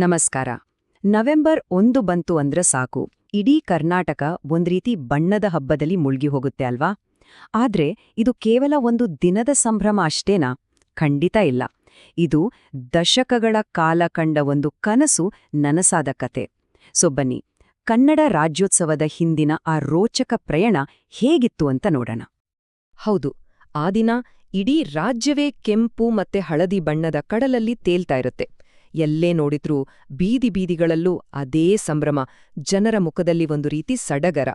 ನಮಸ್ಕಾರ. ನವೆಂಬರ್ ಒಂದು ಬಂತು ಅಂದ್ರೆ ಸಾಕು. ಇಡೀ ಕರ್ನಾಟಕ ಒಂದ್ರೀತಿ ಬಣ್ಣದ ಹಬ್ಬದಲ್ಲಿ ಮುಳುಗಿ ಹೋಗುತ್ತೆ ಅಲ್ವಾ? ಆದ್ರೆ ಇದು ಕೇವಲ ಒಂದು ದಿನದ ಸಂಭ್ರಮ ಅಷ್ಟೇನಾ? ಖಂಡಿತ ಇಲ್ಲ. ಇದು ದಶಕಗಳ ಕಾಲ ಕಂಡ ಒಂದು ಕನಸು ನನಸಾದ ಕತೆ. ಸೊ ಬನ್ನಿ, ಕನ್ನಡ ರಾಜ್ಯೋತ್ಸವದ ಹಿಂದಿನ ಆ ರೋಚಕ ಪ್ರಯಾಣ ಹೇಗಿತ್ತು ಅಂತ ನೋಡೋಣ. ಹೌದು, ಆ ದಿನ ಇಡೀ ರಾಜ್ಯವೇ ಕೆಂಪು ಮತ್ತೆ ಹಳದಿ ಬಣ್ಣದ ಕಡಲಲ್ಲಿ ತೇಲ್ತಾ ಇರುತ್ತೆ. ಎಲ್ಲೇ ನೋಡಿದ್ರೂ ಬೀದಿ ಬೀದಿಗಳಲ್ಲೂ ಅದೇ ಸಂಭ್ರಮ, ಜನರ ಮುಖದಲ್ಲಿ ಒಂದು ರೀತಿ ಸಡಗರ.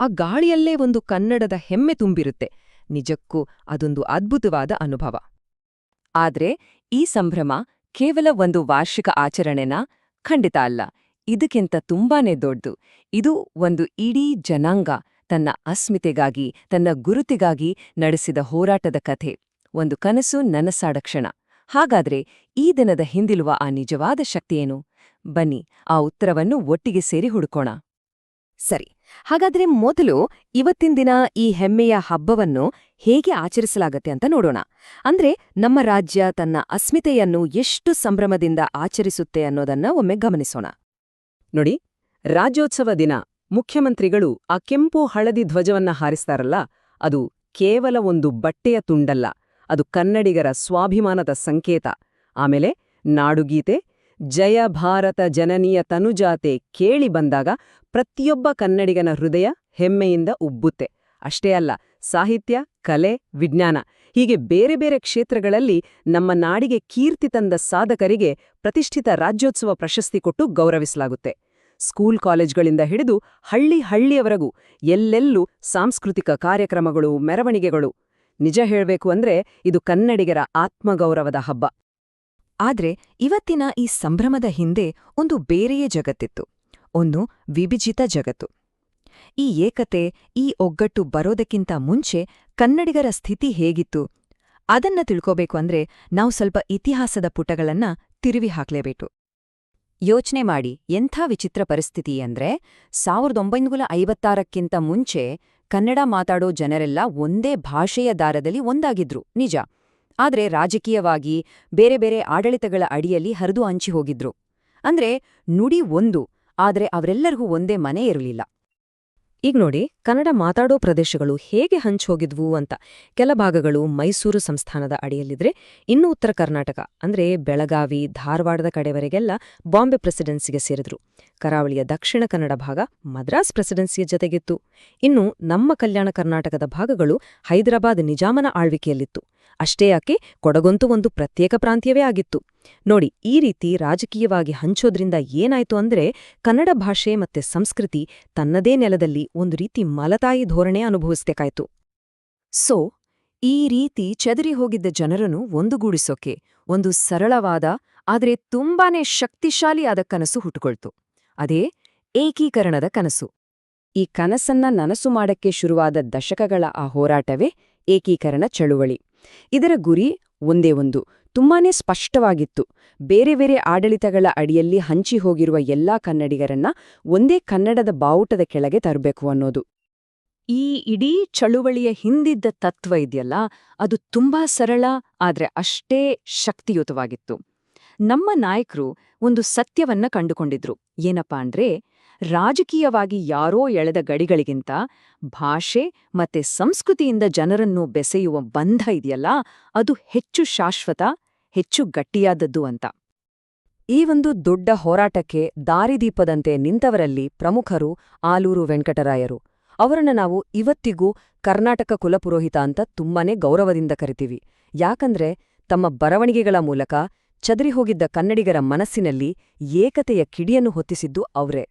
ಆ ಗಾಳಿಯಲ್ಲೇ ಒಂದು ಕನ್ನಡದ ಹೆಮ್ಮೆ ತುಂಬಿರುತ್ತೆ. ನಿಜಕ್ಕೂ ಅದೊಂದು ಅದ್ಭುತವಾದ ಅನುಭವ. ಆದ್ರೆ ಈ ಸಂಭ್ರಮ ಕೇವಲ ಒಂದು ವಾರ್ಷಿಕ ಆಚರಣೆನ? ಖಂಡಿತ ಅಲ್ಲ. ಇದಕ್ಕಿಂತ ತುಂಬಾನೇ ದೊಡ್ಡದು. ಇದು ಒಂದು ಇಡೀ ಜನಾಂಗ ತನ್ನ ಅಸ್ಮಿತೆಗಾಗಿ, ತನ್ನ ಗುರುತಿಗಾಗಿ ನಡೆಸಿದ ಹೋರಾಟದ ಕಥೆ. ಒಂದು ಕನಸು ನನಸಾಡ ಕ್ಷಣ. ಹಾಗಾದ್ರೆ ಈ ದಿನದ ಹಿಂದಿಲುವ ಆ ನಿಜವಾದ ಶಕ್ತಿಯೇನು? ಬನ್ನಿ, ಆ ಉತ್ತರವನ್ನು ಒಟ್ಟಿಗೆ ಸೇರಿ ಹುಡುಕೋಣ. ಸರಿ, ಹಾಗಾದ್ರೆ ಮೊದಲು ಇವತ್ತಿನ ದಿನ ಈ ಹೆಮ್ಮೆಯ ಹಬ್ಬವನ್ನು ಹೇಗೆ ಆಚರಿಸಲಾಗತ್ತೆ ಅಂತ ನೋಡೋಣ. ಅಂದ್ರೆ ನಮ್ಮ ರಾಜ್ಯ ತನ್ನ ಅಸ್ಮಿತೆಯನ್ನು ಎಷ್ಟು ಸಂಭ್ರಮದಿಂದ ಆಚರಿಸುತ್ತೆ ಅನ್ನೋದನ್ನ ಒಮ್ಮೆ ಗಮನಿಸೋಣ. ನೋಡಿ, ರಾಜ್ಯೋತ್ಸವ ದಿನ, ಮುಖ್ಯಮಂತ್ರಿಗಳು ಆ ಕೆಂಪು ಹಳದಿ ಧ್ವಜವನ್ನ ಹಾರಿಸ್ತಾರಲ್ಲ, ಅದು ಕೇವಲ ಒಂದು ಬಟ್ಟೆಯ ತುಂಡಲ್ಲ. ಅದು ಕನ್ನಡಿಗರ ಸ್ವಾಭಿಮಾನದ ಸಂಕೇತ. ಆಮೇಲೆ ನಾಡುಗೀತೆ, ಜಯ ಭಾರತ ಜನನೀಯ ತನುಜಾತೆ ಕೇಳಿ ಬಂದಾಗ ಪ್ರತಿಯೊಬ್ಬ ಕನ್ನಡಿಗನ ಹೃದಯ ಹೆಮ್ಮೆಯಿಂದ ಉಬ್ಬುತ್ತೆ. ಅಷ್ಟೇ ಅಲ್ಲ, ಸಾಹಿತ್ಯ, ಕಲೆ, ವಿಜ್ಞಾನ, ಹೀಗೆ ಬೇರೆ ಬೇರೆ ಕ್ಷೇತ್ರಗಳಲ್ಲಿ ನಮ್ಮ ನಾಡಿಗೆ ಕೀರ್ತಿ ತಂದ ಸಾಧಕರಿಗೆ ಪ್ರತಿಷ್ಠಿತ ರಾಜ್ಯೋತ್ಸವ ಪ್ರಶಸ್ತಿ ಕೊಟ್ಟು ಗೌರವಿಸಲಾಗುತ್ತೆ. ಸ್ಕೂಲ್ ಕಾಲೇಜ್ಗಳಿಂದ ಹಿಡಿದು ಹಳ್ಳಿ ಹಳ್ಳಿಯವರೆಗೂ ಎಲ್ಲೆಲ್ಲೂ ಸಾಂಸ್ಕೃತಿಕ ಕಾರ್ಯಕ್ರಮಗಳು, ಮೆರವಣಿಗೆಗಳು ನಿಜ ಹೇಳಬೇಕು ಅಂದ್ರೆ ಇದು ಕನ್ನಡಿಗರ ಆತ್ಮಗೌರವದ ಹಬ್ಬ. ಆದ್ರೆ ಇವತ್ತಿನ ಈ ಸಂಭ್ರಮದ ಹಿಂದೆ ಒಂದು ಬೇರೆಯೇ ಜಗತ್ತಿತ್ತು, ಒಂದು ವಿಭಿಜಿತ ಜಗತ್ತು. ಈ ಏಕತೆ, ಈ ಒಗ್ಗಟ್ಟು ಬರೋದಕ್ಕಿಂತ ಮುಂಚೆ ಕನ್ನಡಿಗರ ಸ್ಥಿತಿ ಹೇಗಿತ್ತು, ಅದನ್ನ ತಿಳ್ಕೋಬೇಕು ಅಂದ್ರೆ ನಾವು ಸ್ವಲ್ಪ ಇತಿಹಾಸದ ಪುಟಗಳನ್ನ ತಿರುವಿ ಹಾಕ್ಲೇಬೇಕು. ಯೋಚನೆ ಮಾಡಿ ಎಂಥ ವಿಚಿತ್ರ ಪರಿಸ್ಥಿತಿ ಅಂದ್ರೆ ಸಾವಿರದ ಒಂಬೈನೂರ ಐವತ್ತಾರಕ್ಕಿಂತ ಮುಂಚೆ ಕನ್ನಡ ಮಾತಾಡೋ ಜನರೆಲ್ಲ ಒಂದೇ ಭಾಷೆಯ ದಾರದಲ್ಲಿ ಒಂದಾಗಿದ್ರು, ನಿಜ. ಆದ್ರೆ ರಾಜಕೀಯವಾಗಿ ಬೇರೆ ಬೇರೆ ಆಡಳಿತಗಳ ಅಡಿಯಲ್ಲಿ ಹರಿದು ಹಂಚಿ ಹೋಗಿದ್ರು. ಅಂದ್ರೆ ನುಡಿ ಒಂದು, ಆದ್ರೆ ಅವರೆಲ್ಲರಿಗೂ ಒಂದೇ ಮನೆ ಇರಲಿಲ್ಲ. ಈಗ ನೋಡಿ, ಕನ್ನಡ ಮಾತಾಡೋ ಪ್ರದೇಶಗಳು ಹೇಗೆ ಹಂಚೋಗಿದ್ವು ಅಂತ. ಕೆಲ ಭಾಗಗಳು ಮೈಸೂರು ಸಂಸ್ಥಾನದ ಅಡಿಯಲ್ಲಿದ್ರೆ, ಇನ್ನು ಉತ್ತರ ಕರ್ನಾಟಕ, ಅಂದ್ರೆ ಬೆಳಗಾವಿ, ಧಾರವಾಡದ ಕಡೆವರೆಗೆಲ್ಲ ಬಾಂಬೆ ಪ್ರೆಸಿಡೆನ್ಸಿಗೆ ಸೇರಿದ್ರು. ಕರಾವಳಿಯ ದಕ್ಷಿಣ ಕನ್ನಡ ಭಾಗ ಮದ್ರಾಸ್ ಪ್ರೆಸಿಡೆನ್ಸಿಯ ಜತೆಗಿತ್ತು. ಇನ್ನು ನಮ್ಮ ಕಲ್ಯಾಣ ಕರ್ನಾಟಕದ ಭಾಗಗಳು ಹೈದರಾಬಾದ್ ನಿಜಾಮನ ಆಳ್ವಿಕೆಯಲ್ಲಿತ್ತು. ಅಷ್ಟೇ ಯಾಕೆ ಕೊಡಗಂತೂ ಒಂದು ಪ್ರತ್ಯೇಕ ಪ್ರಾಂತ್ಯವೇ ಆಗಿತ್ತು. ನೋಡಿ, ಈ ರೀತಿ ರಾಜಕೀಯವಾಗಿ ಹಂಚೋದ್ರಿಂದ ಏನಾಯ್ತು ಅಂದ್ರೆ ಕನ್ನಡ ಭಾಷೆ ಮತ್ತೆ ಸಂಸ್ಕೃತಿ ತನ್ನದೇ ನೆಲದಲ್ಲಿ ಒಂದು ರೀತಿ ಮಲತಾಯಿ ಧೋರಣೆ ಅನುಭವಿಸ್ಬೇಕಾಯ್ತು. ಸೊ, ಈ ರೀತಿ ಚದರಿ ಹೋಗಿದ್ದ ಜನರನ್ನು ಒಂದುಗೂಡಿಸೋಕೆ, ಒಂದು ಸರಳವಾದ, ಆದರೆ ತುಂಬಾನೇ ಶಕ್ತಿಶಾಲಿಯಾದ ಕನಸು ಹುಟ್ಟುಕೊಳ್ತು. ಅದೇ ಏಕೀಕರಣದ ಕನಸು. ಈ ಕನಸನ್ನ ನನಸು ಮಾಡಕ್ಕೆ ಶುರುವಾದ ದಶಕಗಳ ಆ ಹೋರಾಟವೇ ಏಕೀಕರಣ ಚಳುವಳಿ. ಇದರ ಗುರಿ ಒಂದೇ ಒಂದು, ತುಂಬಾನೇ ಸ್ಪಷ್ಟವಾಗಿತ್ತು. ಬೇರೆ ಬೇರೆ ಆಡಳಿತಗಳ ಅಡಿಯಲ್ಲಿ ಹಂಚಿ ಹೋಗಿರುವ ಎಲ್ಲಾ ಕನ್ನಡಿಗರನ್ನ ಒಂದೇ ಕನ್ನಡದ ಬಾವುಟದ ಕೆಳಗೆ ತರಬೇಕು ಅನ್ನೋದು. ಈ ಇಡೀ ಚಳುವಳಿಯ ಹಿಂದಿದ್ದ ತತ್ವ ಇದೆಯಲ್ಲ, ಅದು ತುಂಬಾ ಸರಳ, ಆದ್ರೆ ಅಷ್ಟೇ ಶಕ್ತಿಯುತವಾಗಿತ್ತು. ನಮ್ಮ ನಾಯಕರು ಒಂದು ಸತ್ಯವನ್ನ ಕಂಡುಕೊಂಡಿದ್ರು. ಏನಪ್ಪಾ ಅಂದ್ರೆ ರಾಜಕೀಯವಾಗಿ ಯಾರೋ ಎಳೆದ ಗಡಿಗಳಿಗಿಂತ ಭಾಷೆ ಮತ್ತೆ ಸಂಸ್ಕೃತಿಯಿಂದ ಜನರನ್ನು ಬೆಸೆಯುವ ಬಂಧ ಇದೆಯಲ್ಲ, ಅದು ಹೆಚ್ಚು ಶಾಶ್ವತ, ಹೆಚ್ಚು ಗಟ್ಟಿಯಾದದ್ದು ಅಂತ. ಈ ಒಂದು ದೊಡ್ಡ ಹೋರಾಟಕ್ಕೆ ದಾರಿದೀಪದಂತೆ ನಿಂತವರಲ್ಲಿ ಪ್ರಮುಖರು ಆಲೂರು ವೆಂಕಟರಾಯರು. ಅವರನ್ನು ನಾವು ಇವತ್ತಿಗೂ ಕರ್ನಾಟಕ ಕುಲಪುರೋಹಿತ ಅಂತ ತುಂಬಾನೇ ಗೌರವದಿಂದ ಕರಿತೀವಿ. ಯಾಕಂದ್ರೆ ತಮ್ಮ ಬರವಣಿಗೆಗಳ ಮೂಲಕ ಚದರಿ ಹೋಗಿದ್ದ ಕನ್ನಡಿಗರ ಮನಸ್ಸಿನಲ್ಲಿ ಏಕತೆಯ ಕಿಡಿಯನ್ನು ಹೊತ್ತಿಸಿದ್ದು ಅವ್ರೇ.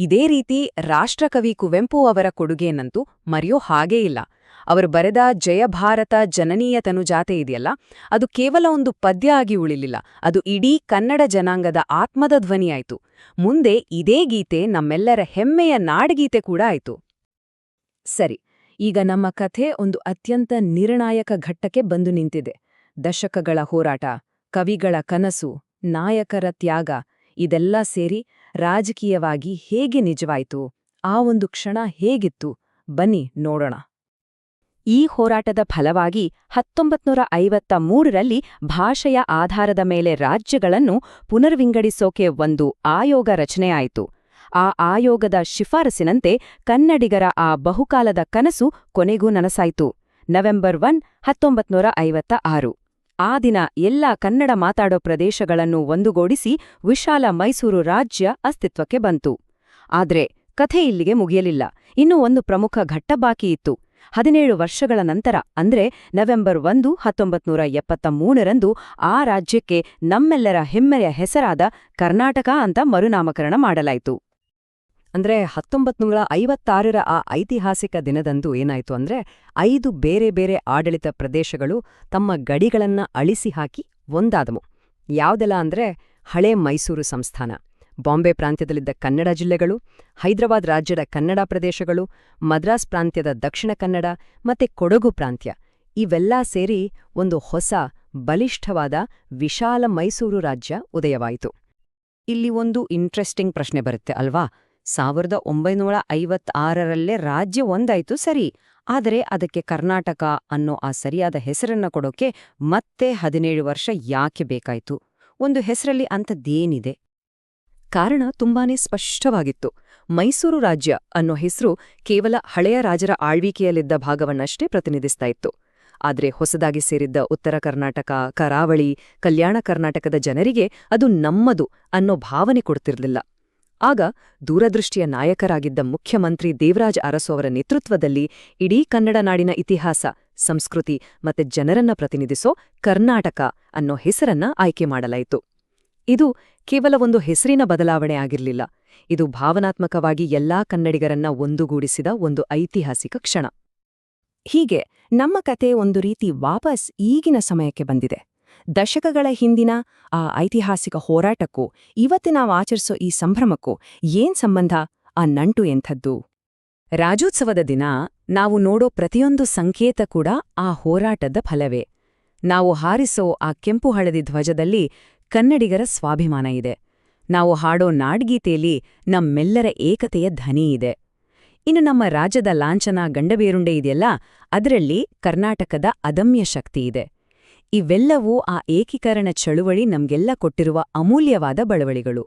ಇದೇ ರೀತಿ ರಾಷ್ಟ್ರಕವಿ ಕುವೆಂಪು ಅವರ ಕೊಡುಗೆನಂತೂ ಮರೆಯೋ ಹಾಗೇ ಇಲ್ಲ. ಅವರು ಬರೆದ ಜಯ ಭಾರತ ಜನನೀಯ ತನುಜಾತೆ ಇದೆಯಲ್ಲ? ಅದು ಕೇವಲ ಒಂದು ಪದ್ಯ ಆಗಿ ಉಳಿಲಿಲ್ಲ. ಅದು ಇಡೀ ಕನ್ನಡ ಜನಾಂಗದ ಆತ್ಮದ ಧ್ವನಿಯಾಯಿತು. ಮುಂದೆ ಇದೇ ಗೀತೆ ನಮ್ಮೆಲ್ಲರ ಹೆಮ್ಮೆಯ ನಾಡಗೀತೆ ಕೂಡ ಆಯಿತು. ಸರಿ, ಈಗ ನಮ್ಮ ಕಥೆ ಒಂದು ಅತ್ಯಂತ ನಿರ್ಣಾಯಕ ಘಟ್ಟಕ್ಕೆ ಬಂದು ನಿಂತಿದೆ. ದಶಕಗಳ ಹೋರಾಟ, ಕವಿಗಳ ಕನಸು, ನಾಯಕರ ತ್ಯಾಗ, ಇದೆಲ್ಲ ಸೇರಿ ರಾಜಕೀಯವಾಗಿ ಹೇಗೆ ನಿಜವಾಯಿತು, ಆ ಒಂದು ಕ್ಷಣ ಹೇಗಿತ್ತು, ಬನ್ನಿ ನೋಡೋಣ. ಈ ಹೋರಾಟದ ಫಲವಾಗಿ ಹತ್ತೊಂಬತ್ನೂರ ಐವತ್ತ ಮೂರರಲ್ಲಿ ಭಾಷೆಯ ಆಧಾರದ ಮೇಲೆ ರಾಜ್ಯಗಳನ್ನು ಪುನರ್ವಿಂಗಡಿಸೋಕೆ ಒಂದು ಆಯೋಗ ರಚನೆಯಾಯಿತು. ಆ ಆಯೋಗದ ಶಿಫಾರಸಿನಂತೆ ಕನ್ನಡಿಗರ ಆ ಬಹುಕಾಲದ ಕನಸು ಕೊನೆಗೂ ನನಸಾಯಿತು. ನವೆಂಬರ್ ಒನ್ ಹತ್ತೊಂಬತ್ನೂರ ಆ ದಿನ ಎಲ್ಲ ಕನ್ನಡ ಮಾತಾಡೋ ಪ್ರದೇಶಗಳನ್ನು ಒಂದುಗೂಡಿಸಿ ವಿಶಾಲ ಮೈಸೂರು ರಾಜ್ಯ ಅಸ್ತಿತ್ವಕ್ಕೆ ಬಂತು. ಆದ್ರೆ ಕಥೆ ಇಲ್ಲಿಗೆ ಮುಗಿಯಲಿಲ್ಲ. ಇನ್ನೂ ಒಂದು ಪ್ರಮುಖ ಘಟ್ಟ ಬಾಕಿ ಇತ್ತು. ಹದಿನೇಳು ವರ್ಷಗಳ ನಂತರ, ಅಂದ್ರೆ ನವೆಂಬರ್ ಒಂದು, ಹತ್ತೊಂಬತ್ನೂರ ಎಪ್ಪತ್ತ ಮೂರರಂದು ಆ ರಾಜ್ಯಕ್ಕೆ ನಮ್ಮೆಲ್ಲರ ಹೆಮ್ಮೆಯ ಹೆಸರಾದ ಕರ್ನಾಟಕ ಅಂತ ಮರುನಾಮಕರಣ ಮಾಡಲಾಯಿತು. ಅಂದ್ರೆ ಹತ್ತೊಂಬತ್ನೂರ ಐವತ್ತಾರರ ಆ ಐತಿಹಾಸಿಕ ದಿನದಂದು ಏನಾಯ್ತು ಅಂದ್ರೆ ಐದು ಬೇರೆ ಬೇರೆ ಆಡಳಿತ ಪ್ರದೇಶಗಳು ತಮ್ಮ ಗಡಿಗಳನ್ನ ಅಳಿಸಿ ಹಾಕಿ ಒಂದಾದವು. ಯಾವುದೆಲ್ಲ ಅಂದ್ರೆ ಹಳೆ ಮೈಸೂರು ಸಂಸ್ಥಾನ, ಬಾಂಬೆ ಪ್ರಾಂತ್ಯದಲ್ಲಿದ್ದ ಕನ್ನಡ ಜಿಲ್ಲೆಗಳು, ಹೈದರಾಬಾದ್ ರಾಜ್ಯದ ಕನ್ನಡ ಪ್ರದೇಶಗಳು, ಮದ್ರಾಸ್ ಪ್ರಾಂತ್ಯದ ದಕ್ಷಿಣ ಕನ್ನಡ ಮತ್ತೆ ಕೊಡಗು ಪ್ರಾಂತ್ಯ. ಇವೆಲ್ಲ ಸೇರಿ ಒಂದು ಹೊಸ ಬಲಿಷ್ಠವಾದ ವಿಶಾಲ ಮೈಸೂರು ರಾಜ್ಯ ಉದಯವಾಯಿತು. ಇಲ್ಲಿ ಒಂದು ಇಂಟ್ರೆಸ್ಟಿಂಗ್ ಪ್ರಶ್ನೆ ಬರುತ್ತೆ ಅಲ್ವಾ? ಸಾವಿರದ ಒಂಬೈನೂರ ಐವತ್ತಾರರಲ್ಲೇ ರಾಜ್ಯ ಒಂದಾಯ್ತು ಸರಿ. ಆದರೆ ಅದಕ್ಕೆ ಕರ್ನಾಟಕ ಅನ್ನೋ ಆ ಸರಿಯಾದ ಹೆಸರನ್ನ ಕೊಡೋಕೆ ಮತ್ತೆ ಹದಿನೇಳು ವರ್ಷ ಯಾಕೆ ಬೇಕಾಯ್ತು? ಒಂದು ಹೆಸರಲ್ಲಿ ಅಂಥದ್ದೇನಿದೆ? ಕಾರಣ ತುಂಬಾನೇ ಸ್ಪಷ್ಟವಾಗಿತ್ತು. ಮೈಸೂರು ರಾಜ್ಯ ಅನ್ನೋ ಹೆಸರು ಕೇವಲ ಹಳೆಯ ರಾಜರ ಆಳ್ವಿಕೆಯಲ್ಲಿದ್ದ ಭಾಗವನ್ನಷ್ಟೇ ಪ್ರತಿನಿಧಿಸ್ತಾ ಇತ್ತು. ಆದರೆ ಹೊಸದಾಗಿ ಸೇರಿದ್ದ ಉತ್ತರ ಕರ್ನಾಟಕ, ಕರಾವಳಿ, ಕಲ್ಯಾಣ ಕರ್ನಾಟಕದ ಜನರಿಗೆ ಅದು ನಮ್ಮದು ಅನ್ನೋ ಭಾವನೆ ಕೊಡ್ತಿರ್ಲಿಲ್ಲ. ಆಗ ದೂರದೃಷ್ಟಿಯ ನಾಯಕರಾಗಿದ್ದ ಮುಖ್ಯಮಂತ್ರಿ ದೇವರಾಜ್ ಅರಸು ಅವರ ನೇತೃತ್ವದಲ್ಲಿ ಇಡೀ ಕನ್ನಡ ನಾಡಿನ ಇತಿಹಾಸ, ಸಂಸ್ಕೃತಿ ಮತ್ತೆ ಜನರನ್ನ ಪ್ರತಿನಿಧಿಸೋ ಕರ್ನಾಟಕ ಅನ್ನೋ ಹೆಸರನ್ನ ಆಯ್ಕೆ ಮಾಡಲಾಯಿತು. ಇದು ಕೇವಲ ಒಂದು ಹೆಸರಿನ ಬದಲಾವಣೆ ಆಗಿರಲಿಲ್ಲ. ಇದು ಭಾವನಾತ್ಮಕವಾಗಿ ಎಲ್ಲಾ ಕನ್ನಡಿಗರನ್ನ ಒಂದುಗೂಡಿಸಿದ ಒಂದು ಐತಿಹಾಸಿಕ ಕ್ಷಣ. ಹೀಗೆ ನಮ್ಮ ಕತೆ ಒಂದು ರೀತಿ ವಾಪಸ್ ಈಗಿನ ಸಮಯಕ್ಕೆ ಬಂದಿದೆ. ದಶಕಗಳ ಹಿಂದಿನ, ಆ, ಐತಿಹಾಸಿಕ ಹೋರಾಟಕ್ಕೂ, ಇವತ್ತು ನಾವು ಆಚರಿಸೋ ಈ ಸಂಭ್ರಮಕ್ಕೂ ಏನ್ ಸಂಬಂಧ ಆ ನಂಟು ಎಂಥದ್ದು? ರಾಜೋತ್ಸವದ ದಿನ ನಾವು ನೋಡೋ ಪ್ರತಿಯೊಂದು ಸಂಕೇತ ಕೂಡ ಆ ಹೋರಾಟದ ಫಲವೇ. ನಾವು ಹಾರಿಸೋ ಆ ಕೆಂಪು ಹಳದಿ ಧ್ವಜದಲ್ಲಿ ಕನ್ನಡಿಗರ ಸ್ವಾಭಿಮಾನ ಇದೆ. ನಾವು ಹಾಡೋ ನಾಡ್ಗೀತೆಯಲ್ಲಿ ನಮ್ಮೆಲ್ಲರ ಏಕತೆಯ ಧ್ವನಿ ಇದೆ. ಇನ್ನು ನಮ್ಮ ರಾಜ್ಯದ ಲಾಂಛನ ಗಂಡಬೇರುಂಡೆ ಇದೆಯಲ್ಲ, ಅದರಲ್ಲಿ ಕರ್ನಾಟಕದ ಅದಮ್ಯ ಶಕ್ತಿ ಇದೆ. ಇವೆಲ್ಲವೂ ಆ ಏಕೀಕರಣ ಚಳುವಳಿ ನಮ್ಗೆಲ್ಲ ಕೊಟ್ಟಿರುವ ಅಮೂಲ್ಯವಾದ ಬಳವಳಿಗಳು.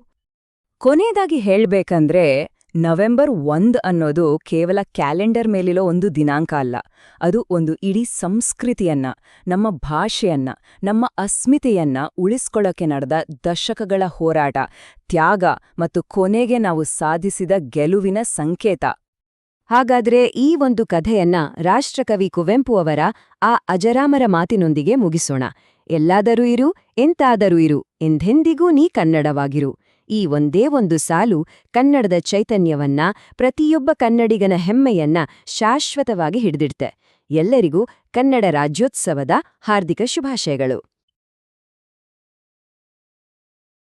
ಕೊನೆಯದಾಗಿ ಹೇಳ್ಬೇಕಂದ್ರೆ, ನವೆಂಬರ್ ಒಂದ್ ಅನ್ನೋದು ಕೇವಲ ಕ್ಯಾಲೆಂಡರ್ ಮೇಲಿರೋ ಒಂದು ದಿನಾಂಕ ಅಲ್ಲ. ಅದು ಒಂದು ಇಡೀ ಸಂಸ್ಕೃತಿಯನ್ನ, ನಮ್ಮ ಭಾಷೆಯನ್ನ, ನಮ್ಮ ಅಸ್ಮಿತೆಯನ್ನ ಉಳಿಸ್ಕೊಳ್ಳೋಕೆ ನಡೆದ ದಶಕಗಳ ಹೋರಾಟ, ತ್ಯಾಗ ಮತ್ತು ಕೊನೆಗೆ ನಾವು ಸಾಧಿಸಿದ ಗೆಲುವಿನ ಸಂಕೇತ. ಹಾಗಾದ್ರೆ ಈ ಒಂದು ಕಥೆಯನ್ನ ರಾಷ್ಟ್ರಕವಿ ಕುವೆಂಪು ಅವರ ಆ ಅಜರಾಮರ ಮಾತಿನೊಂದಿಗೆ ಮುಗಿಸೋಣ. ಎಲ್ಲಾದರೂ ಇರು, ಎಂತಾದರೂ ಇರು, ಎಂದೆಂದಿಗೂ ನೀ ಕನ್ನಡವಾಗಿರು. ಈ ಒಂದೇ ಒಂದು ಸಾಲು ಕನ್ನಡದ ಚೈತನ್ಯವನ್ನ ಪ್ರತಿಯೊಬ್ಬ ಕನ್ನಡಿಗನ ಹೆಮ್ಮೆಯನ್ನ ಶಾಶ್ವತವಾಗಿ ಹಿಡಿದಿಡ್ತೆ. ಎಲ್ಲರಿಗೂ ಕನ್ನಡ ರಾಜ್ಯೋತ್ಸವದ ಹಾರ್ದಿಕ ಶುಭಾಶಯಗಳು.